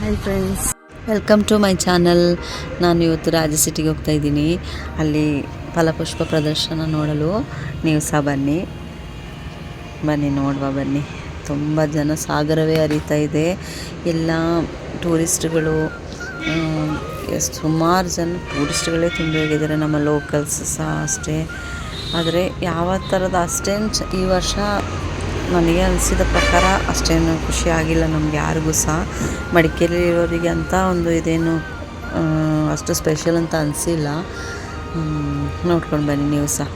Hi friends welcome to my channel ನಾನು ಇವತ್ತು ರಾಜ ಸಿಟಿಗೆ ಹೋಗ್ತಾ ಇದ್ದೀನಿ. ಅಲ್ಲಿ ಫಲಪುಷ್ಪ ಪ್ರದರ್ಶನ ನೋಡಲು ನೀವು ಸಹ ಬನ್ನಿ. ಬನ್ನಿ, ನೋಡುವ, ಬನ್ನಿ. ತುಂಬ ಜನ ಸಾಗರವೇ ಅರಿತಾ ಇದೆ. ಎಲ್ಲ ಟೂರಿಸ್ಟ್ಗಳು ಸುಮಾರು ಜನ ಟೂರಿಸ್ಟ್ಗಳೇ ತುಂಬಿ ಹೋಗಿದ್ದಾರೆ. ನಮ್ಮ ಲೋಕಲ್ಸ್ ಸಹ ಅಷ್ಟೇ. ಆದರೆ ಯಾವ ಥರದ ಅಷ್ಟೇನು ಈ ವರ್ಷ ನನಗೆ ಅನಿಸಿದ ಪ್ರಕಾರ ಅಷ್ಟೇನು ಖುಷಿ ಆಗಿಲ್ಲ, ನಮ್ಗೆ ಯಾರಿಗೂ ಸಹ. ಮಡಿಕೇರಿಯವರಿಗೆ ಅಂತ ಒಂದು ಇದೇನು ಅಷ್ಟು ಸ್ಪೆಷಲ್ ಅಂತ ಅನಿಸಿಲ್ಲ. ನೋಡ್ಕೊಂಡು ಬನ್ನಿ ನೀವು ಸಹ.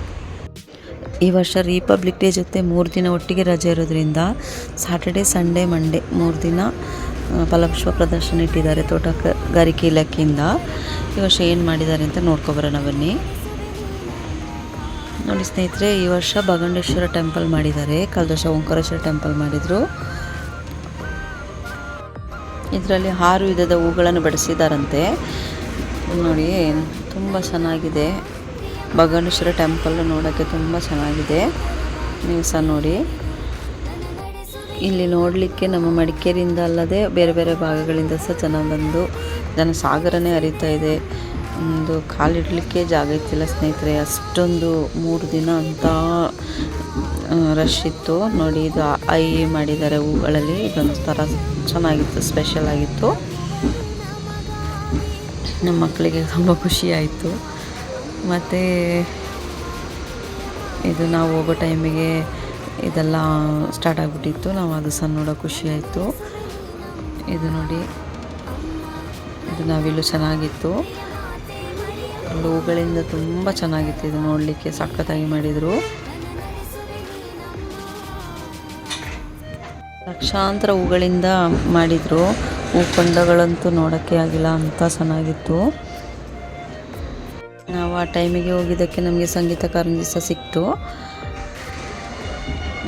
ಈ ವರ್ಷ ರಿಪಬ್ಲಿಕ್ ಡೇ ಜೊತೆ ಮೂರು ದಿನ ಒಟ್ಟಿಗೆ ರಜೆ ಇರೋದ್ರಿಂದ ಸಾಟರ್ಡೆ ಸಂಡೇ ಮಂಡೇ ಮೂರು ದಿನ ಫಲಪುಷ್ಪ ಪ್ರದರ್ಶನ ಇಟ್ಟಿದ್ದಾರೆ ತೋಟಗಾರಿಕೆ ಇಲಾಖೆಯಿಂದ. ಈ ವರ್ಷ ಏನು ಮಾಡಿದ್ದಾರೆ ಅಂತ ನೋಡ್ಕೊಬರೋಣ ಬನ್ನಿ. ನೋಡಿ ಸ್ನೇಹಿತರೆ, ಈ ವರ್ಷ ಭಗಂಡೇಶ್ವರ ಟೆಂಪಲ್ ಮಾಡಿದ್ದಾರೆ. ಕಳೆದ ವರ್ಷ ಓಂಕಾರೇಶ್ವರ ಟೆಂಪಲ್ ಮಾಡಿದರು. ಇದರಲ್ಲಿ ಆರು ವಿಧದ ಹೂಗಳನ್ನು ಬಡಿಸಿದಾರಂತೆ ನೋಡಿ, ತುಂಬ ಚೆನ್ನಾಗಿದೆ. ಭಗವಂಡೇಶ್ವರ ಟೆಂಪಲ್ ನೋಡೋಕ್ಕೆ ತುಂಬ ಚೆನ್ನಾಗಿದೆ. ನೀವು ಸಹ ನೋಡಿ. ಇಲ್ಲಿ ನೋಡಲಿಕ್ಕೆ ನಮ್ಮ ಮಡಿಕೇರಿಯಿಂದ ಅಲ್ಲದೆ ಬೇರೆ ಬೇರೆ ಭಾಗಗಳಿಂದ ಸಹ ಜನ ಬಂದು ಜನಸಾಗರನೇ ಹರಿತಾ ಇದೆ. ಒಂದು ಕಾಲಿಡಲಿಕ್ಕೆ ಜಾಗ ಇತ್ತಿಲ್ಲ ಸ್ನೇಹಿತರೆ. ಅಷ್ಟೊಂದು ಮೂರು ದಿನ ಅಂತ ರಶ್ ಇತ್ತು. ನೋಡಿ, ಇದು ಐ ಮಾಡಿದ್ದಾರೆ ಹೂಗಳಲ್ಲಿ. ಇದೊಂದು ಥರ ಚೆನ್ನಾಗಿತ್ತು ಸ್ಪೆಷಲ್ ಆಗಿತ್ತು. ನಮ್ಮ ಮಕ್ಕಳಿಗೆ ತುಂಬ ಖುಷಿ ಆಯಿತು. ಮತ್ತು ಇದು ನಾವು ಹೋಗೋ ಟೈಮಿಗೆ ಇದೆಲ್ಲ ಸ್ಟಾರ್ಟ್ ಆಗಿಬಿಟ್ಟಿತ್ತು. ನಾವು ಅದು ಸಹ ನೋಡೋ ಖುಷಿ ಆಯಿತು. ಇದು ನೋಡಿ, ಇದು ನಾವಿಲ್ಲೂ ಚೆನ್ನಾಗಿತ್ತು. ಹೂಗಳಿಂದ ತುಂಬ ಚೆನ್ನಾಗಿತ್ತು. ಇದು ನೋಡಲಿಕ್ಕೆ ಸಖತ್ತಾಗಿ ಮಾಡಿದರು. ಲಕ್ಷಾಂತರ ಹೂಗಳಿಂದ ಮಾಡಿದರು. ಹೂಕೊಂಡಗಳಂತೂ ನೋಡೋಕ್ಕೆ ಆಗಿಲ್ಲ, ಅಂತ ಚೆನ್ನಾಗಿತ್ತು. ನಾವು ಆ ಟೈಮಿಗೆ ಹೋಗಿದ್ದಕ್ಕೆ ನಮಗೆ ಸಂಗೀತ ಕಾರಂಜಿ ಸಹ ಸಿಕ್ತು.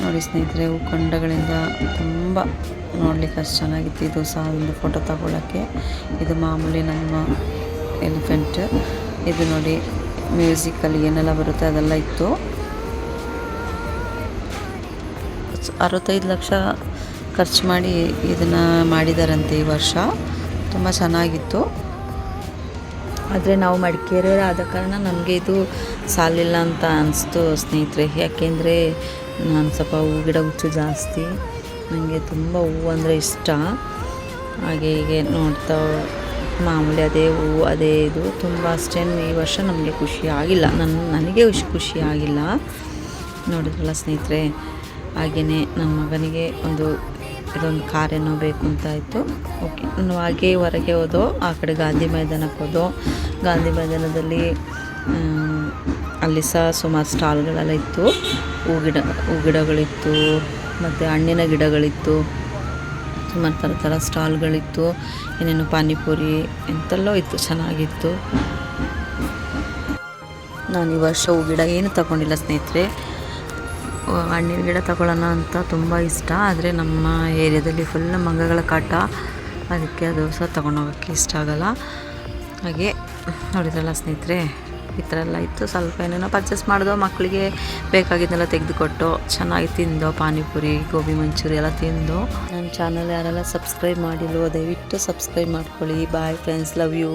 ನೋಡಿ ಸ್ನೇಹಿತರೆ ಹೂಕೊಂಡಗಳಿಂದ ತುಂಬ ನೋಡಲಿಕ್ಕೆ ಅಷ್ಟು ಚೆನ್ನಾಗಿತ್ತು. ಇದು ಸಹ ಒಂದು ಫೋಟೋ ತಗೊಳ್ಳೋಕ್ಕೆ ಇದು ಮಾಮೂಲಿ ನಮ್ಮ ಎಲಿಫೆಂಟ್ ಇದು ನೋಡಿ ಮ್ಯೂಸಿಕಲ್ಲಿ ಏನೆಲ್ಲ ಬರುತ್ತೆ ಅದೆಲ್ಲ ಇತ್ತು. ಅರವತ್ತೈದು ಲಕ್ಷ ಖರ್ಚು ಮಾಡಿ ಇದನ್ನು ಮಾಡಿದಾರಂತೆ ಈ ವರ್ಷ. ತುಂಬ ಚೆನ್ನಾಗಿತ್ತು. ಆದರೆ ನಾವು ಮಡಿಕೇರಿಯವರು ಆದ ಕಾರಣ ನಮಗೆ ಇದು ಸಾಲಿಲ್ಲ ಅಂತ ಅನಿಸ್ತು ಸ್ನೇಹಿತರೆ. ಯಾಕೆಂದರೆ ನಾನು ಸ್ವಲ್ಪ ಹೂ, ಗಿಡ ಹುಚ್ಚು ಜಾಸ್ತಿ. ನನಗೆ ತುಂಬ ಹೂವು ಅಂದರೆ ಇಷ್ಟ. ಹಾಗೆ ಹೀಗೆ ನೋಡ್ತಾ ಮಾಮೂಲಿ ಅದೇ ಹೂವು, ಅದೇ ಇದು. ತುಂಬ ಅಷ್ಟೇನು ಈ ವರ್ಷ ನಮಗೆ ಖುಷಿ ಆಗಿಲ್ಲ. ನನ್ನ ನನಗೆ ಖುಷಿ ಆಗಿಲ್ಲ. ನೋಡಿದ್ರಲ್ಲ ಸ್ನೇಹಿತರೆ ಹಾಗೆಯೇ ನನ್ನ ಮಗನಿಗೆ ಒಂದು, ಇದೊಂದು ಕಾರ್ ಏನೋ ಬೇಕು ಅಂತ ಆಯಿತು. ಓಕೆ ನಾನು ಹಾಗೆ ಹೊರಗೆ ಹೋದೋ, ಆ ಕಡೆ ಗಾಂಧಿ ಮೈದಾನಕ್ಕೆ ಹೋದೋ, ಗಾಂಧಿ ಮೈದಾನದಲ್ಲಿ ಅಲ್ಲಿ ಸಹ ಸುಮಾರು ಸ್ಟಾಲ್ಗಳೆಲ್ಲ ಇತ್ತು. ಹೂ ಗಿಡ, ಹೂ ಗಿಡಗಳಿತ್ತು, ಮತ್ತು ಹಣ್ಣಿನ ಗಿಡಗಳಿತ್ತು. ಸುಮಾರು ಥರ ಸ್ಟಾಲ್ಗಳಿತ್ತು, ಏನೇನು ಪಾನಿಪುರಿ ಎಂತೆಲ್ಲೋ ಇತ್ತು, ಚೆನ್ನಾಗಿತ್ತು. ನಾನು ಈ ವರ್ಷ ಹೂ ಗಿಡ ಏನು ತಗೊಂಡಿಲ್ಲ ಸ್ನೇಹಿತರೆ. ಹಣ್ಣಿನ ಗಿಡ ತಗೊಳ್ಳೋಣ ಅಂತ ತುಂಬ ಇಷ್ಟ, ಆದರೆ ನಮ್ಮ ಏರಿಯಾದಲ್ಲಿ ಫುಲ್ ಮಂಗಗಳ ಕಾಟ. ಅದಕ್ಕೆ ಅದು ಸಹ ತೊಗೊಂಡೋಗೋಕ್ಕೆ ಇಷ್ಟ ಆಗೋಲ್ಲ. ಹಾಗೆ, ನೋಡಿದ್ರಲ್ಲ ಸ್ನೇಹಿತರೆ. ಈ ಥರ ಎಲ್ಲ ಇತ್ತು. ಸ್ವಲ್ಪ ಏನೇನೋ ಪರ್ಚೇಸ್ ಮಾಡಿದೋ ಮಕ್ಕಳಿಗೆ ಬೇಕಾಗಿದ್ದೆಲ್ಲ ತೆಗೆದುಕೊಟ್ಟು ಚೆನ್ನಾಗಿ ತಿಂದೋ, ಪಾನಿಪುರಿ, ಗೋಬಿ ಮಂಚೂರಿ ಎಲ್ಲ ತಿಂದು. ನನ್ನ ಚಾನಲ್ ಯಾರೆಲ್ಲ ಸಬ್ಸ್ಕ್ರೈಬ್ ಮಾಡಿಲ್ವೋ, ದಯವಿಟ್ಟು ಸಬ್ಸ್ಕ್ರೈಬ್ ಮಾಡ್ಕೊಳ್ಳಿ. Bye friends love you